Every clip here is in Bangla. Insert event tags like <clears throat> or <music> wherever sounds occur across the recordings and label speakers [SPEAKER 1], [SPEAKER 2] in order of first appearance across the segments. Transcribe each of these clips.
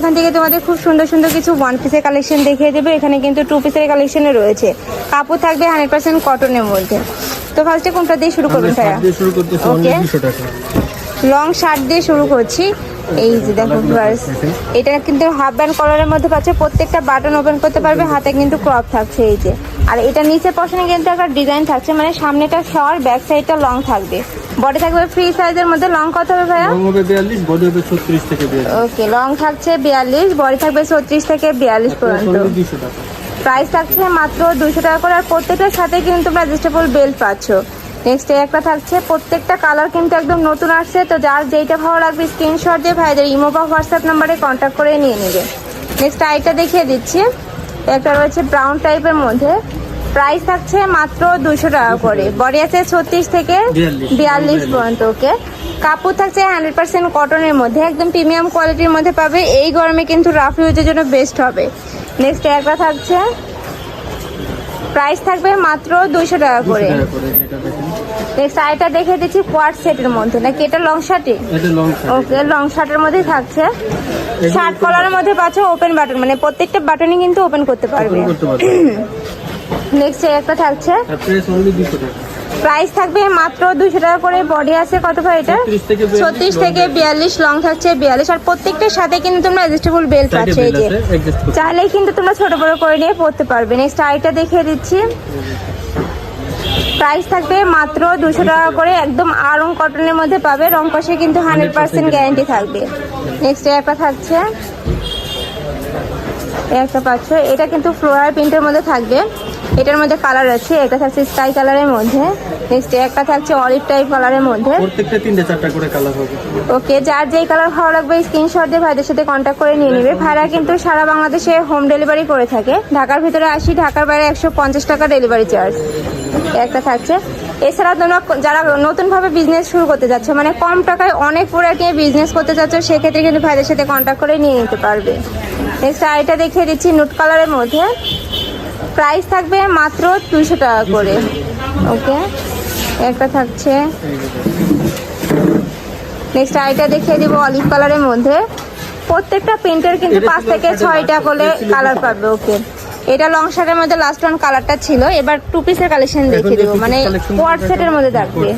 [SPEAKER 1] এখান থেকে তোমাদের খুব সুন্দর সুন্দর কিছু ওয়ান পিসের কালেকশন দেখিয়ে দেবে। এখানে কিন্তু টু পিসের কালেকশনও রয়েছে। কাপড় থাকবে হান্ড্রেড পার্সেন্ট কটনের মধ্যে। তো ফার্স্টে কোনটা দিয়ে শুরু করবেন
[SPEAKER 2] স্যার
[SPEAKER 1] ভাইয়া?
[SPEAKER 2] শার্ট দিয়ে শুরু করতেছি অনলি
[SPEAKER 1] Okay.
[SPEAKER 2] 200 টাকা
[SPEAKER 1] লং শার্ট দিয়ে শুরু করছি। এই যে দেখো ভিউয়ার্স এটা কিন্তু হাফ ব্যান্ড কলারের মধ্যে পাচ্ছে। প্রত্যেকটা বাটন ওপেন করতে পারবে হাতে কিন্তু ক্রপ থাকছে এই যে। আর এটা নিচে পশনে কিন্তু একটা ডিজাইন থাকছে মানে সামনেটা শর্ট ব্যাক সাইডটা লং থাকবে। বডি থাকবে ফ্রি সাইজের মধ্যে। লং কত হবে ভাইয়া?
[SPEAKER 2] লং হবে 42 বডি হবে 36 থেকে 42
[SPEAKER 1] ওকে লং থাকছে বিয়াল্লিশ বডি থাকবে ছত্রিশ থেকে বিয়াল্লিশ পর্যন্ত।
[SPEAKER 2] অনলি 200 টাকা।
[SPEAKER 1] প্রাইস থাকছে মাত্র দুশো টাকা করে। আর প্রত্যেকটার সাথে কিন্তু তোমরা অ্যাডজাস্টেবল বেল্ট পাচ্ছ। নেক্সট একটা থাকছে প্রত্যেকটা কালার কিন্তু একদম নতুন আসছে তো যার যেইটা ভালো লাগবে স্ক্রিনশট দিয়ে ভাইদের ইমো বা হোয়াটসঅ্যাপ নাম্বারে কন্ট্যাক্ট করে নিয়ে নেবে। নেক্সট আইটা দেখিয়ে দিচ্ছি। একটা রয়েছে ব্রাউন টাইপের মধ্যে। প্রাইস থাকছে মাত্র দুশো টাকা করে। বডি আছে ছত্রিশ থেকে বিয়াল্লিশ। পর্যন্ত ওকে কাপড় থাকছে হান্ড্রেড পার্সেন্ট কটনের মধ্যে। একদম প্রিমিয়াম কোয়ালিটির মধ্যে পাবে। এই গরমে কিন্তু রাফ ইউজের জন্য বেস্ট হবে। নেক্সট একটা থাকছে। প্রাইস থাকবে মাত্র দুশো টাকা করে
[SPEAKER 2] টাকা করে এটা দেখেন
[SPEAKER 1] নেক্সট আইটা দেখে দিচ্ছি কোয়ার্ট সেটের মধ্যে। নাকি এটা লং শার্টে
[SPEAKER 2] এটা লং শার্ট
[SPEAKER 1] ওকে লং শার্টের মধ্যেই থাকছে। শার্ট কলারের মধ্যে পাচ্ছ ওপেন বাটন মানে প্রত্যেকটা বাটনই কিন্তু ওপেন করতে পারবে। <clears throat> নেক্সট একটা থাকছে।
[SPEAKER 2] প্রাইস অনলি 200 টাকা।
[SPEAKER 1] প্রাইস থাকবে মাত্র দুশো টাকা করে। বডি আছে কত ভাই এটা?
[SPEAKER 2] 36 থেকে 42
[SPEAKER 1] ছত্রিশ থেকে বিয়াল্লিশ লং থাকছে বিয়াল্লিশ। আর প্রত্যেকটার সাথে কিন্তু তোমরা অ্যাডজাস্টেবল বেল্ট পাচ্ছ এই যে।
[SPEAKER 2] আছে
[SPEAKER 1] চাইলেই কিন্তু তোমরা ছোট বড় করে নিয়ে পড়তে পারবে। নেক্সট আইটা দেখিয়ে দিচ্ছি। প্রাইস থাকবে মাত্র দুশো টাকা করে একদম আরং কটনের মধ্যে পাবে। রং কষে কিন্তু হান্ড্রেড পার্সেন্ট গ্যারান্টি থাকবে। নেক্সট একটা থাকছে। একটা পাচ্ছ। এটা কিন্তু ফ্লোরাল প্রিন্টের মধ্যে থাকবে। এটার মধ্যে কালার আছে। এটা থাকছে স্কাই কালারের মধ্যে। নেক্সট একটা থাকছে অলিভ টাইপ কালারের মধ্যে।
[SPEAKER 2] প্রত্যেকটা তিনটে চারটা করে কালার হবে।
[SPEAKER 1] ওকে যার যেই কালার ভালো লাগবে স্ক্রিনশট দিয়ে ভাইদের সাথে কন্ট্যাক্ট করে নিয়ে নেবে। ভাড়া কিন্তু সারা বাংলাদেশে হোম ডেলিভারি করে থাকে। ঢাকার ভিতরে আসি ঢাকার বাইরে একশো পঞ্চাশ টাকা ডেলিভারি চার্জ একটা থাকছে। এছাড়া তোমরা যারা নতুনভাবে বিজনেস শুরু করতে যাচ্ছ মানে কম টাকায় অনেক প্রোডাক্ট নিয়ে বিজনেস করতে চাচ্ছ সেক্ষেত্রে কিন্তু ভাইদের সাথে কন্ট্যাক্ট করে নিয়ে নিতে পারবে। নেক্সট আইটা দেখিয়ে দিচ্ছি নুট কালারের মধ্যে। প্রাইস থাকবে মাত্র দুশো টাকা করে। ওকে একটা থাকছে। নেক্সট আইটা দেখিয়ে দিব অলিভ কালারের মধ্যে। প্রত্যেকটা প্রিন্টের কিন্তু পাঁচ থেকে ছয়টা করে কালার পাবে ওকে এটা লং শার্টের মধ্যে লাস্ট ওয়ান কালারটা ছিল। এবার টু পিসের কালেকশন দেখিয়ে দেবো। মানে কোয়ার সেটের মধ্যে থাকবে।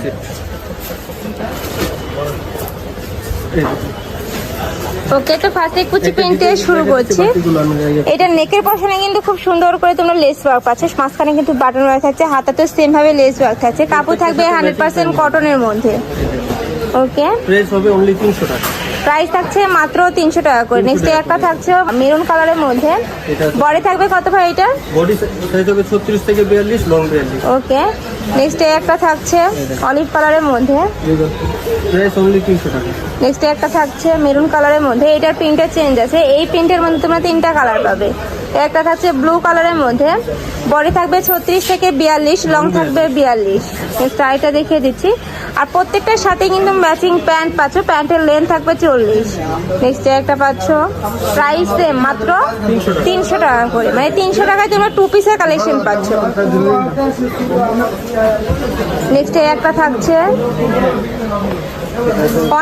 [SPEAKER 1] ওকে তো ফার্স্টে কুচি প্রিন্ট দিয়ে শুরু করছি। এটা নেকের পশনে কিন্তু খুব সুন্দর করে তোমরা লেস ওয়ার্ক পাচ্ছ। মাঝখানে কিন্তু বাটন ওয়ার্ক থাকছে হাতাতে সেম ভাবে লেস ওয়ার্ক থাকছে। কাপড় থাকবে হান্ড্রেড পার্সেন্ট কটনের মধ্যে। ওকে
[SPEAKER 2] প্রাইস হবে অনলি 300 টাকা।
[SPEAKER 1] প্রাইস থাকছে মাত্র তিনশো টাকা করে। নেক্সট একটা থাকছে মেরুন কালারের মধ্যে। বডি থাকবে কত ভাই এটা?
[SPEAKER 2] বডি সাইজ হবে 36 থেকে 42 লং 42
[SPEAKER 1] ওকে নেক্সট একটা থাকছে অলিভ কালারের মধ্যে।
[SPEAKER 2] প্রাইস অনলি 300 টাকা।
[SPEAKER 1] নেক্সট একটা থাকছে মেরুন কালারের মধ্যে। এটার প্রিন্টের চেঞ্জ আছে। এই প্রিন্টের মধ্যে তোমরা তিনটা কালার পাবে। একটা থাকছে ব্লু কালারের মধ্যে। বডি থাকবে ছত্রিশ থেকে বিয়াল্লিশ লং থাকবে বিয়াল্লিশ। আইটা দেখিয়ে দিচ্ছি। আর প্রত্যেকটার সাথে কিন্তু ম্যাচিং প্যান্ট পাচ্ছ প্যান্টের লেন্থ থাকবে চল্লিশ। নেক্সট একটা পাচ্ছ প্রাইস সেম মাত্র তিনশো টাকা। করে। মানে তিনশো টাকায় তোমরা টু পিসের কালেকশন পাচ্ছ। নেক্সট একটা থাকছে।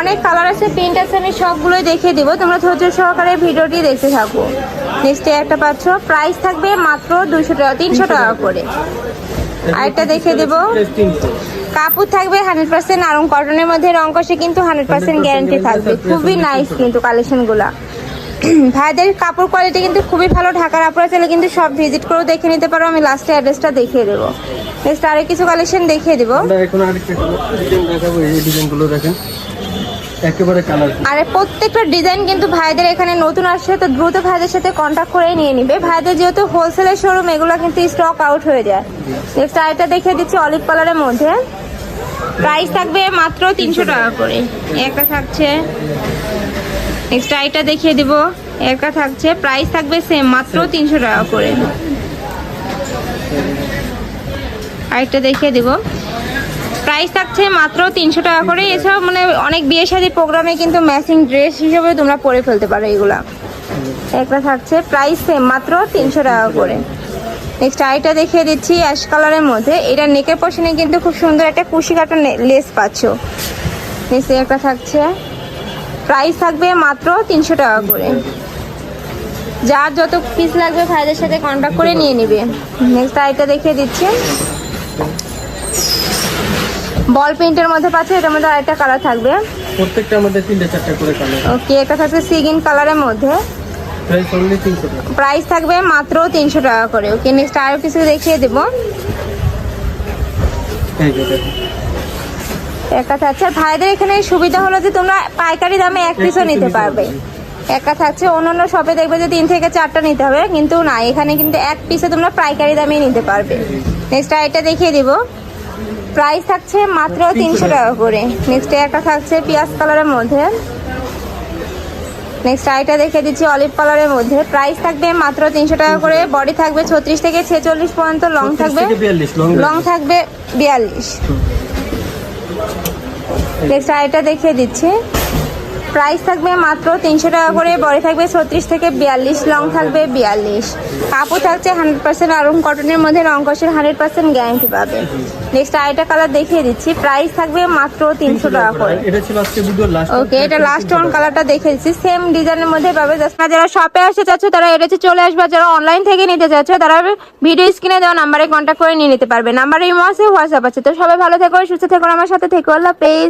[SPEAKER 1] অনেক কালার আছে প্রিন্ট আছে আমি সবগুলোই দেখিয়ে দিব। তোমরা ধৈর্য সহকারে ভিডিওটি দেখতে থাকো। নেক্সট একটা পাচ্ছ প্রাইস থাকবে মাত্র দুশো টাকা তিনশো টাকা করে। আরেকটা দেখিয়ে দেবো।
[SPEAKER 2] প্রাইস 300
[SPEAKER 1] কাপড় থাকবে হান্ড্রেড পার্সেন্ট আরং কটনের মধ্যে রং কষে কিন্তু হান্ড্রেড পার্সেন্ট গ্যারান্টি থাকবে। খুবই নাইস কিন্তু কালেকশনগুলা ভাইদের কাপড় কোয়ালিটি কিন্তু খুবই ভালো ঢাকার আপনারা চাইলে কিন্তু সব ভিজিট করেও দেখে নিতে পারো। আমি লাস্টে অ্যাড্রেসটা দেখিয়ে দেবো। নেক্সট আরও কিছু কালেকশন দেখিয়ে দেবো।
[SPEAKER 2] এখন আরেকটা ডিজাইনগুলো দেখেন। একেবারে কালার
[SPEAKER 1] আর প্রত্যেকটা ডিজাইন কিন্তু ভাইদের এখানে নতুন আসছে, তো দ্রুত ভাইদের সাথে কন্ট্যাক্ট করে নিয়ে নিবে। ভাইদের যেহেতু হোলসেলের শোরুম এগুলো কিন্তু স্টক আউট হয়ে যায়। নেক্সট আরেকটা দেখিয়ে দিচ্ছি অলিভ কালারের মধ্যে। প্রাইস থাকবে মাত্র তিনশো টাকা করে। একটা থাকছে। নেক্সট আইটা দেখিয়ে দিব। একটা থাকছে। প্রাইস থাকবে সেম মাত্র তিনশো টাকা করে। আরেকটা দেখিয়ে দিব। প্রাইস থাকছে মাত্র তিনশো টাকা করে। এছাড়াও মানে অনেক বিয়ে শাদী প্রোগ্রামে কিন্তু ম্যাচিং ড্রেস হিসেবে তোমরা পরে ফেলতে পারো এগুলা। একটা থাকছে প্রাইস সেম মাত্র তিনশো টাকা করে। নেক্সট আইটা দেখিয়ে দিচ্ছি অ্যাশ কালারের মধ্যে। এটা নেকের পশনে কিন্তু খুব সুন্দর একটা কুশি কাটা লেস পাচ্ছ। নেক্সট একটা থাকছে। প্রাইস থাকবে মাত্র তিনশো টাকা করে। যার যত পিস লাগবে ভাইদের সাথে কন্ট্যাক্ট করে নিয়ে নিবে। নেক্সট আইটা দেখিয়ে দিচ্ছি। বল প্রিন্টের মধ্যে পাচ্ছে এটার মধ্যে আরেকটা কালার থাকবে।
[SPEAKER 2] প্রত্যেকটা আমাদের তিনটে চারটে করে কালার
[SPEAKER 1] ওকে একটা থাকছে সিগিন কালারের মধ্যে।
[SPEAKER 2] প্রাইস
[SPEAKER 1] থাকবে মাত্র তিনশো টাকা করে। ওকে নেক্সট আরও কিছু দেখিয়ে দেবো।
[SPEAKER 2] এই যে দেখুন
[SPEAKER 1] থাকছে। ভাইদের এখানে সুবিধা হলো যে তোমরা পাইকারি দামে এক পিসও নিতে পারবে। একা থাকছে অন্যান্য শপে দেখবে যে তিন থেকে চারটা নিতে হবে কিন্তু না এখানে কিন্তু এক পিসে তোমরা পাইকারি দামে নিতে পারবে। নেক্সট আইটা দেখিয়ে দিব। প্রাইস থাকছে মাত্র তিনশো টাকা। করে। নেক্সট একটা থাকছে পেঁয়াজ কালারের মধ্যে। নেক্সট আইটা দেখে দিচ্ছি অলিভ কালারের মধ্যে। প্রাইস থাকবে মাত্র তিনশো টাকা করে। বডি থাকবে ছত্রিশ থেকে ছেচল্লিশ পর্যন্ত লং থাকবে
[SPEAKER 2] লং
[SPEAKER 1] থাকবে। বিয়াল্লিশ। নেক্সট আইটা দেখিয়ে দিচ্ছি। প্রাইস থাকবে মাত্র তিনশো টাকা করে বডি থাকবে ছত্রিশ থেকে বিয়াল্লিশ লং থাকবে বিয়াল্লিশ। কাপড় থাকছে হান্ড্রেড পার্সেন্ট আরুম কটনের মধ্যে রং কষের হান্ড্রেড পার্সেন্ট গ্যারান্টি পাবে। নেক্সট আরেকটা কালার দেখিয়ে দিচ্ছি প্রাইস থাকবে মাত্র তিনশো টাকা করে। ওকে এটা লাস্ট ওয়ান কালারটা দেখে দিচ্ছি সেম ডিজাইনের মধ্যে পাবে। যারা শপে আসতে চাচ্ছ তারা এটা হচ্ছে চলে আসবে যারা অনলাইন থেকে নিতে চাচ্ছ তারা ভিডিও স্ক্রিনে দেওয়া নাম্বারে কন্ট্যাক্ট করে নিয়ে নিতে পারবে। নাম্বারে ইমো আছে হোয়াটসঅ্যাপ আছে তো সবাই ভালো থেকো সুস্থ থেকো আমার সাথে থেকো আল্লাহ পেজ